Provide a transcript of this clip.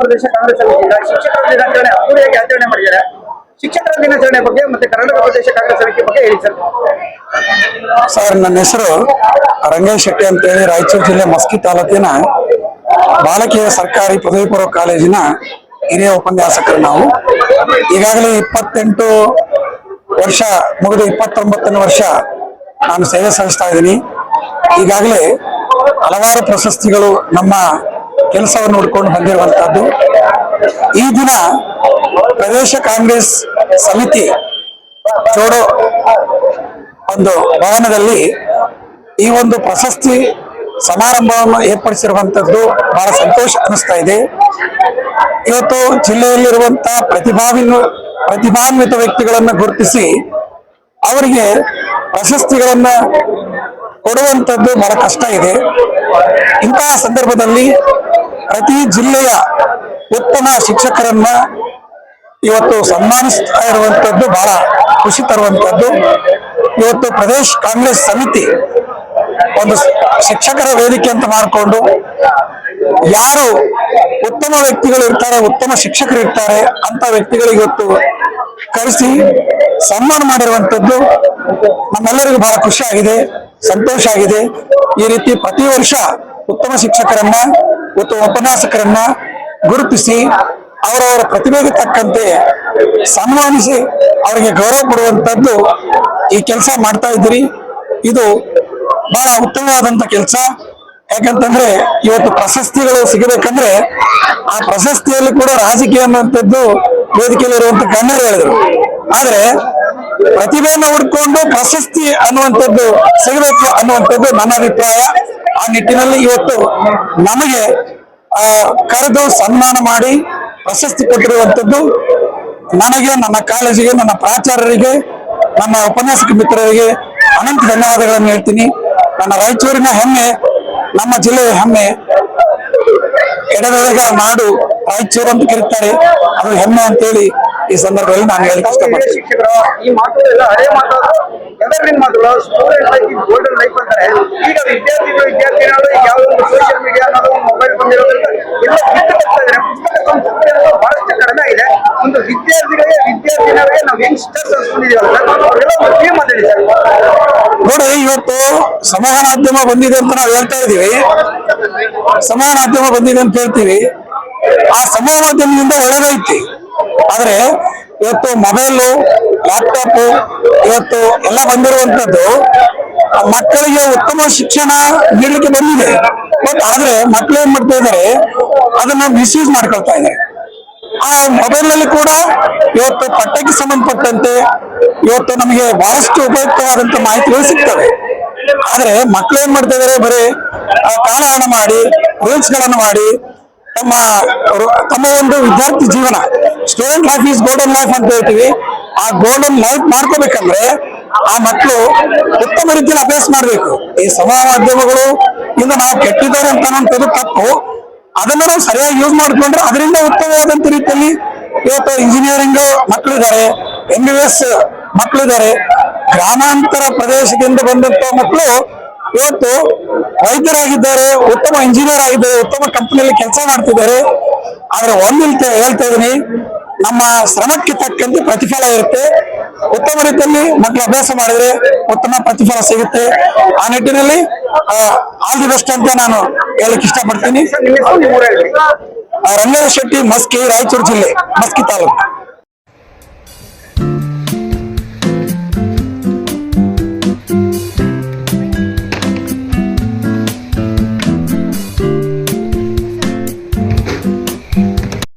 ಪ್ರದೇಶ ಕಾಂಗ್ರೆಸ್ ಸಮಿತಿಯಿಂದ ಶಿಕ್ಷಕರ ದಿನಾಚರಣೆ ಅದ್ದೂರಿಯಾಗಿ ಆಚರಣೆ ಮಾಡಿದ್ದಾರೆ? ಶಿಕ್ಷಕರ ದಿನಾಚರಣೆ ಬಗ್ಗೆ ಮತ್ತೆ ಕರ್ನಾಟಕ ಪ್ರದೇಶ ಕಾಂಗ್ರೆಸ್ ಸಮಿತಿ ಬಗ್ಗೆ ಹೇಳಿ ಸರ್. ಸರ್, ನನ್ನ ಹೆಸರು ರಂಗೇಶ್ ಶೆಟ್ಟಿ ಅಂತೇಳಿ ರಾಯಚೂರು ಜಿಲ್ಲೆ ಮಸ್ಕಿ ತಾಲೂಕಿನ ಬಾಲಕಿಯ ಸರ್ಕಾರಿ ಪದವಿ ಪೂರ್ವ ಕಾಲೇಜಿನ ಹಿರಿಯ ಉಪನ್ಯಾಸಕರು ನಾವು. ಈಗಾಗಲೇ ಇಪ್ಪತ್ತೆಂಟು ವರ್ಷ ಮುಗಿದು ಇಪ್ಪತ್ತೊಂಬತ್ತನೇ ವರ್ಷ ನಾನು ಸೇವೆ ಸಲ್ಲಿಸ್ತಾ ಇದ್ದೀನಿ. ಈಗಾಗಲೇ ಹಲವಾರು ಪ್ರಶಸ್ತಿಗಳು ನಮ್ಮ ಕೆಲಸವನ್ನು ನೋಡ್ಕೊಂಡು ಬಂದಿರುವಂತಹದ್ದು ಈ ದಿನ ಪ್ರದೇಶ ಕಾಂಗ್ರೆಸ್ ಸಮಿತಿ ಚೋಡೋ ಒಂದು ಭವನದಲ್ಲಿ ಈ ಒಂದು ಪ್ರಶಸ್ತಿ ಸಮಾರಂಭವನ್ನು ಏರ್ಪಡಿಸಿರುವಂತದ್ದು ಬಹಳ ಸಂತೋಷ ಅನಿಸ್ತಾ ಇದೆ. ಇವತ್ತು ಜಿಲ್ಲೆಯಲ್ಲಿರುವಂತಹ ಪ್ರತಿಭಾವಿನ, ಪ್ರತಿಭಾನ್ವಿತ ವ್ಯಕ್ತಿಗಳನ್ನ ಗುರುತಿಸಿ ಅವರಿಗೆ ಪ್ರಶಸ್ತಿಗಳನ್ನ ಕೊಡುವಂಥದ್ದು ಬಹಳ ಕಷ್ಟ ಇದೆ. ಇಂತಹ ಸಂದರ್ಭದಲ್ಲಿ ಪ್ರತಿ ಜಿಲ್ಲೆಯ ಉತ್ತಮ ಶಿಕ್ಷಕರನ್ನ ಇವತ್ತು ಸನ್ಮಾನಿಸ್ತಾ ಇರುವಂತದ್ದು ಬಹಳ ಖುಷಿ ತರುವಂತದ್ದು. ಇವತ್ತು ಪ್ರದೇಶ್ ಕಾಂಗ್ರೆಸ್ ಸಮಿತಿ ಒಂದು ಶಿಕ್ಷಕರ ವೇದಿಕೆ ಅಂತ ಮಾಡಿಕೊಂಡು ಯಾರು ಉತ್ತಮ ವ್ಯಕ್ತಿಗಳು ಇರ್ತಾರೆ, ಉತ್ತಮ ಶಿಕ್ಷಕರು ಇರ್ತಾರೆ ಅಂತ ವ್ಯಕ್ತಿಗಳಿಗೆ ಇವತ್ತು ಕರೆಸಿ ಸನ್ಮಾನ ಮಾಡಿರುವಂತದ್ದು ನಮ್ಮೆಲ್ಲರಿಗೂ ಬಹಳ ಖುಷಿ ಆಗಿದೆ. ಸಂತೋಷ ಆಗಿದೆ. ಈ ರೀತಿ ಪ್ರತಿ ವರ್ಷ ಉತ್ತಮ ಶಿಕ್ಷಕರನ್ನ, ಉತ್ತಮ ಉಪನ್ಯಾಸಕರನ್ನ ಗುರುತಿಸಿ ಅವರವರ ಪ್ರತಿಭೆಗೆ ತಕ್ಕಂತೆ ಸನ್ಮಾನಿಸಿ ಅವರಿಗೆ ಗೌರವ ಕೊಡುವಂತದ್ದು ಈ ಕೆಲಸ ಮಾಡ್ತಾ ಇದ್ದೀರಿ. ಇದು ಬಹಳ ಉತ್ತಮವಾದಂತ ಕೆಲಸ. ಯಾಕಂತಂದ್ರೆ ಇವತ್ತು ಪ್ರಶಸ್ತಿಗಳು ಸಿಗಬೇಕಂದ್ರೆ ಆ ಪ್ರಶಸ್ತಿಯಲ್ಲಿ ಕೂಡ ರಾಜಕೀಯ ಅನ್ನುವಂಥದ್ದು ವೇದಿಕೆಯಲ್ಲಿ ಇರುವಂತ ಹೇಳಿದ್ರು. ಆದ್ರೆ ಪ್ರತಿಭೆಯನ್ನು ಹುಡ್ಕೊಂಡು ಪ್ರಶಸ್ತಿ ಅನ್ನುವಂಥದ್ದು ಸಿಗಬೇಕು ಅನ್ನುವಂಥದ್ದು ನನ್ನ ಅಭಿಪ್ರಾಯ. ಆ ನಿಟ್ಟಿನಲ್ಲಿ ಇವತ್ತು ನಮಗೆ ಕರೆದು ಸನ್ಮಾನ ಮಾಡಿ ಪ್ರಶಸ್ತಿ ಕೊಟ್ಟಿರುವಂಥದ್ದು ನನಗೆ, ನನ್ನ ಕಾಲೇಜಿಗೆ, ನನ್ನ ಪ್ರಾಚಾರ್ಯರಿಗೆ ನನ್ನ ಉಪನ್ಯಾಸಕ ಮಿತ್ರರಿಗೆ ಅನಂತ ಧನ್ಯವಾದಗಳನ್ನು ಹೇಳ್ತೀನಿ. ನನ್ನ ರಾಯಚೂರಿನ ಹೆಮ್ಮೆ, ನಮ್ಮ ಜಿಲ್ಲೆಯ ಹೆಮ್ಮೆ ಎಡದೊಳಗ ನಾಡು ರಾಯಚೂರು ಅಂತ ಕರೀತಾರೆ. ಅದು ಹೆಮ್ಮೆ ಅಂತೇಳಿ ಈ ಸಂದರ್ಭದಲ್ಲಿ ನಾನು ಹೇಳಕ್ ಇಷ್ಟಪಡ್ತೀನಿ. ಈ ಮಾತುಗಳೆಲ್ಲ ಹಳೆ ಮಾತಾದ್ರು. ಎವರ್ಗ್ರೀನ್ ಮಾತುಗಳು. Student life is golden life ಅಂತಾರೆ. ಈಗ ವಿದ್ಯಾರ್ಥಿಗಳು ವಿದ್ಯಾರ್ಥಿಗಳು ಯಾವುದೋ ಒಂದು ಸೋಷಿಯಲ್ ಮೀಡಿಯಾ ಅನ್ನೋದು ಮೊಬೈಲ್ ಬಂದಿರೋದ್ರಿಂದ ಎಲ್ಲ ಬಿಟ್ಟು ಬರ್ತಾ ಇದ್ದಾರೆ ಪುಸ್ತಕ ಬಹಳಷ್ಟು ಕಡಿಮೆ ಇದೆ ಒಂದು ವಿದ್ಯಾರ್ಥಿಗಳಿಗೆ ವಿದ್ಯಾರ್ಥಿನಿಯರಿಗೆ ನಾವು ಯಂಗ್ಸ್ಟರ್ಸ್ ಅನ್ಸ್ಕೊಂಡಿದೀವಲ್ಲ ಸರ್ ಅವ್ರಿಗೆಲ್ಲ ಒಂದು ಟೀಮ್ ಮಾತಾಡಿ ಸರ್. ನೋಡಿ ಇವತ್ತು ಸಮಾನಾಧ್ಯಮ ಬಂದಿದೆ ಅಂತ ನಾವು ಹೇಳ್ತಾ ಇದೀವಿ ಸಮಾನಾಧ್ಯಮ ಬಂದಿದೆ ಅಂತ ಹೇಳ್ತೀವಿ. ಆ ಸಮಾನ ಮಾಧ್ಯಮದಿಂದ ಒಳ್ಳೆದೈತಿ ಆದ್ರೆ ಇವತ್ತು ಮೊಬೈಲು ಲ್ಯಾಪ್ಟಾಪ್ ಇವತ್ತು ಎಲ್ಲ ಬಂದಿರುವಂತದ್ದು ಮಕ್ಕಳಿಗೆ ಉತ್ತಮ ಶಿಕ್ಷಣ ನೀಡಲಿಕ್ಕೆ ಬಂದಿದೆ. ಬಟ್ ಆದ್ರೆ ಮಕ್ಕಳು ಏನ್ ಮಾಡ್ತಾ ಇದ್ದಾರೆ ಅದನ್ನ ಮಿಸ್ಯೂಸ್ ಮಾಡ್ಕೊಳ್ತಾ ಇದ್ದಾರೆ ಆ ಮೊಬೈಲ್ನಲ್ಲಿ ಕೂಡ ಇವತ್ತು ಪಠ್ಯಕ್ಕೆ ಸಂಬಂಧಪಟ್ಟಂತೆ ಇವತ್ತು ನಮಗೆ ಬಹಳಷ್ಟು ಉಪಯುಕ್ತವಾದಂತ ಮಾಹಿತಿಗಳು ಸಿಗ್ತವೆ. ಆದ್ರೆ ಮಕ್ಕಳು ಏನ್ ಮಾಡ್ತಾ ಇದಾರೆ? ಬರೀ ಕಾಲಹರಣ ಮಾಡಿ ರೀಲ್ಸ್ಗಳನ್ನು ಮಾಡಿ, ತಮ್ಮ ತಮ್ಮ ಒಂದು ವಿದ್ಯಾರ್ಥಿ ಜೀವನ. Student life is golden life ಅಂತ ಹೇಳ್ತೀವಿ. ಆ ಗೋಲ್ಡನ್ ಲೈಫ್ ಮಾಡ್ಕೋಬೇಕಂದ್ರೆ ಆ ಮಕ್ಕಳು ಉತ್ತಮ ರೀತಿಯಲ್ಲಿ ಅಭ್ಯಾಸ ಮಾಡಬೇಕು. ಈ ಸಮಾಜ ಮಾಧ್ಯಮಗಳು ಇಂದ ನಾವು ಕೆಟ್ಟಿದ್ದಾರೆ ಅಂತ ಅನ್ನೋಂಥದ್ದು ತಪ್ಪು. ಅದನ್ನ ನಾವು ಸರಿಯಾಗಿ ಯೂಸ್ ಮಾಡಿಕೊಂಡ್ರೆ ಅದರಿಂದ ಉತ್ತಮವಾದಂತ ರೀತಿಯಲ್ಲಿ ಇವತ್ತು ಇಂಜಿನಿಯರಿಂಗ್ ಮಕ್ಕಳಿದ್ದಾರೆ ಎಂ ಬಿ ಎಸ್ ಮಕ್ಕಳಿದ್ದಾರೆ. ಗ್ರಾಮಾಂತರ ಪ್ರದೇಶದಿಂದ ಬಂದಂತ ಮಕ್ಕಳು ಇವತ್ತು ವೈದ್ಯರಾಗಿದ್ದಾರೆ, ಉತ್ತಮ ಇಂಜಿನಿಯರ್ ಆಗಿದ್ದಾರೆ, ಉತ್ತಮ ಕಂಪನಿಯಲ್ಲಿ ಕೆಲಸ ಮಾಡ್ತಿದ್ದಾರೆ. ಆದ್ರೆ ಒಂದು ಹೇಳ್ತಾ ಇದೀನಿ ನಮ್ಮ ಶ್ರಮಕ್ಕೆ ತಕ್ಕಂತೆ ಪ್ರತಿಫಲ ಇರುತ್ತೆ. ಉತ್ತಮ ರೀತಿಯಲ್ಲಿ ಮಕ್ಕಳು ಅಭ್ಯಾಸ ಮಾಡಿದ್ರೆ ಉತ್ತಮ ಪ್ರತಿಫಲ ಸಿಗುತ್ತೆ. ಆ ನಿಟ್ಟಿನಲ್ಲಿ ಆಲ್ ದಿ ಬೆಸ್ಟ್ ಅಂತ ನಾನು ಹೇಳಕ್ ಇಷ್ಟಪಡ್ತೀನಿ. ರಂಗೇಶ್ ಶೆಟ್ಟಿ ಮಸ್ಕಿ ರಾಯಚೂರು ಜಿಲ್ಲೆ, ಮಸ್ಕಿ ತಾಲೂಕು.